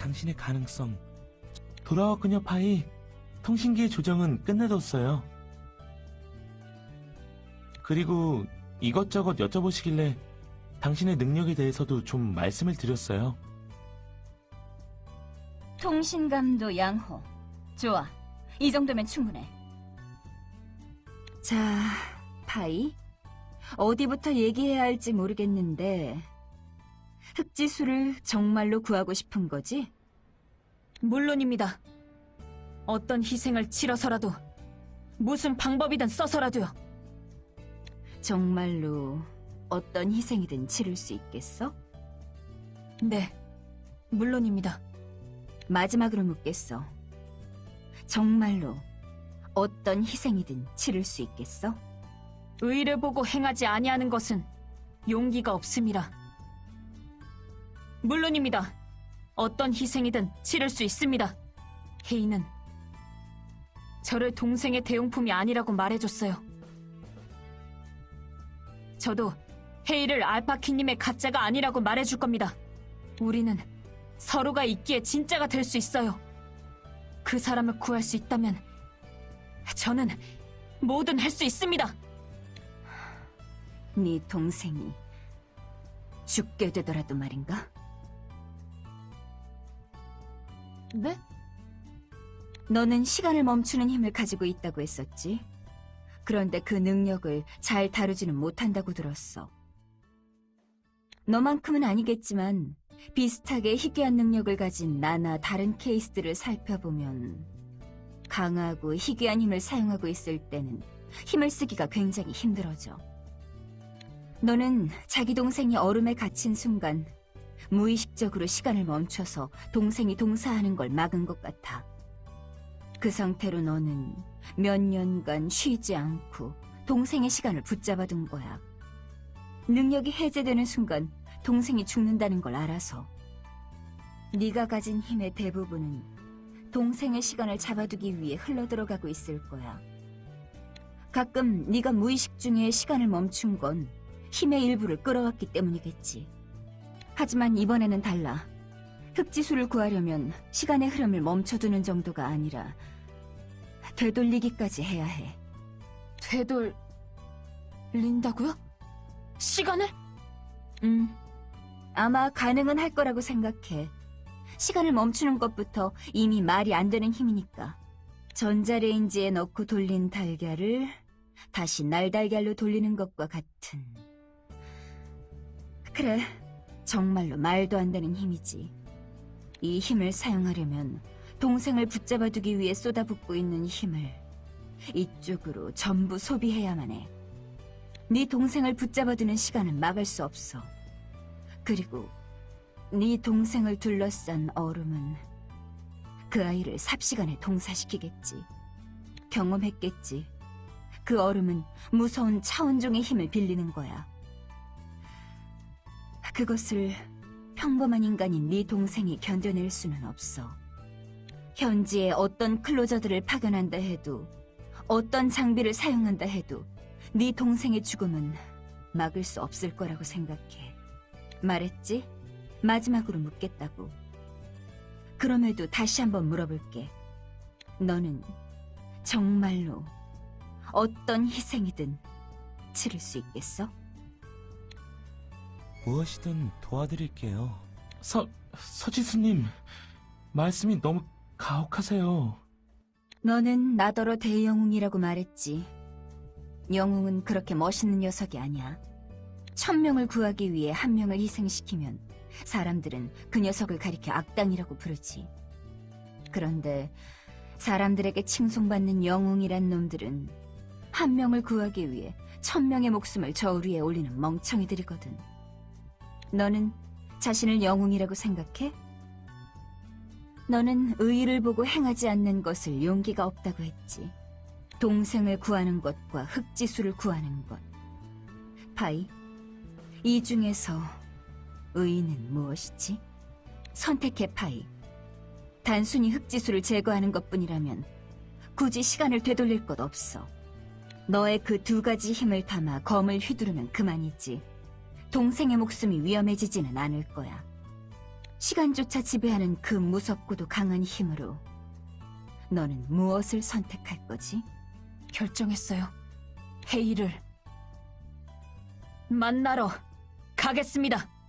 당신의 가능성. 돌아왔군요, 파이. 통신기의 조정은 끝내뒀어요. 그리고 이것저것 여쭤보시길래 당신의 능력에 대해서도 좀 말씀을 드렸어요. 통신감도 양호. 좋아. 이 정도면 충분해. 자, 파이. 어디부터 얘기해야 할지 모르겠는데, 흑지수를 정말로 구하고 싶은 거지? 물론입니다. 어떤 희생을 치러서라도 무슨 방법이든 써서라도요. 정말로 어떤 희생이든 치를 수 있겠어? 네, 물론입니다. 마지막으로 묻겠어. 정말로 어떤 희생이든 치를 수 있겠어? 의를 보고 행하지 아니하는 것은 용기가 없습니다. 물론입니다. 어떤 희생이든 치를 수 있습니다. 헤이는 저를 동생의 대용품이 아니라고 말해줬어요. 저도 헤이를 알파키님의 가짜가 아니라고 말해줄 겁니다. 우리는 서로가 있기에 진짜가 될 수 있어요. 그 사람을 구할 수 있다면 저는 뭐든 할 수 있습니다. 네 동생이 죽게 되더라도 말인가? 네? 너는 시간을 멈추는 힘을 가지고 있다고 했었지. 그런데 그 능력을 잘 다루지는 못한다고 들었어. 너만큼은 아니겠지만 비슷하게 희귀한 능력을 가진 나나 다른 케이스들을 살펴보면 강하고 희귀한 힘을 사용하고 있을 때는 힘을 쓰기가 굉장히 힘들어져. 너는 자기 동생이 얼음에 갇힌 순간 무의식적으로 시간을 멈춰서 동생이 동사하는 걸 막은 것 같아. 그 상태로 너는 몇 년간 쉬지 않고 동생의 시간을 붙잡아둔 거야. 능력이 해제되는 순간 동생이 죽는다는 걸 알아서. 네가 가진 힘의 대부분은 동생의 시간을 잡아두기 위해 흘러들어가고 있을 거야. 가끔 네가 무의식 중에 시간을 멈춘 건 힘의 일부를 끌어왔기 때문이겠지. 하지만 이번에는 달라. 흑지수를 구하려면 시간의 흐름을 멈춰두는 정도가 아니라 되돌리기까지 해야 해. 되돌 린다고요? 시간을? 음, 아마 가능은 할 거라고 생각해. 시간을 멈추는 것부터 이미 말이 안 되는 힘이니까. 전자레인지에 넣고 돌린 달걀을 다시 날달걀로 돌리는 것과 같은. 그래, 정말로 말도 안 되는 힘이지. 이 힘을 사용하려면 동생을 붙잡아 두기 위해 쏟아붓고 있는 힘을 이쪽으로 전부 소비해야만 해. 네 동생을 붙잡아 두는 시간은 막을 수 없어. 그리고 네 동생을 둘러싼 얼음은 그 아이를 삽시간에 동사시키겠지. 경험했겠지. 그 얼음은 무서운 차원종의 힘을 빌리는 거야. 그것을 평범한 인간인 네 동생이 견뎌낼 수는 없어. 현지에 어떤 클로저들을 파견한다 해도 어떤 장비를 사용한다 해도 네 동생의 죽음은 막을 수 없을 거라고 생각해. 말했지? 마지막으로 묻겠다고. 그럼에도 다시 한번 물어볼게. 너는 정말로 어떤 희생이든 치를 수 있겠어? 무엇이든 도와드릴게요. 서, 서지수님, 말씀이 너무 가혹하세요. 너는 나더러 대영웅이라고 말했지. 영웅은 그렇게 멋있는 녀석이 아니야. 천 명을 구하기 위해 한 명을 희생시키면 사람들은 그 녀석을 가리켜 악당이라고 부르지. 그런데 사람들에게 칭송받는 영웅이란 놈들은 한 명을 구하기 위해 천 명의 목숨을 저울 위에 올리는 멍청이들이거든. 너는 자신을 영웅이라고 생각해? 너는 의의를 보고 행하지 않는 것을 용기가 없다고 했지. 동생을 구하는 것과 흑지수를 구하는 것. 파이, 이 중에서 의의는 무엇이지? 선택해, 파이. 단순히 흑지수를 제거하는 것 뿐이라면 굳이 시간을 되돌릴 것 없어. 너의 그 두 가지 힘을 담아 검을 휘두르면 그만이지. 동생의 목숨이 위험해지지는 않을 거야. 시간조차 지배하는 그 무섭고도 강한 힘으로 너는 무엇을 선택할 거지? 결정했어요. 헤이를 만나러 가겠습니다.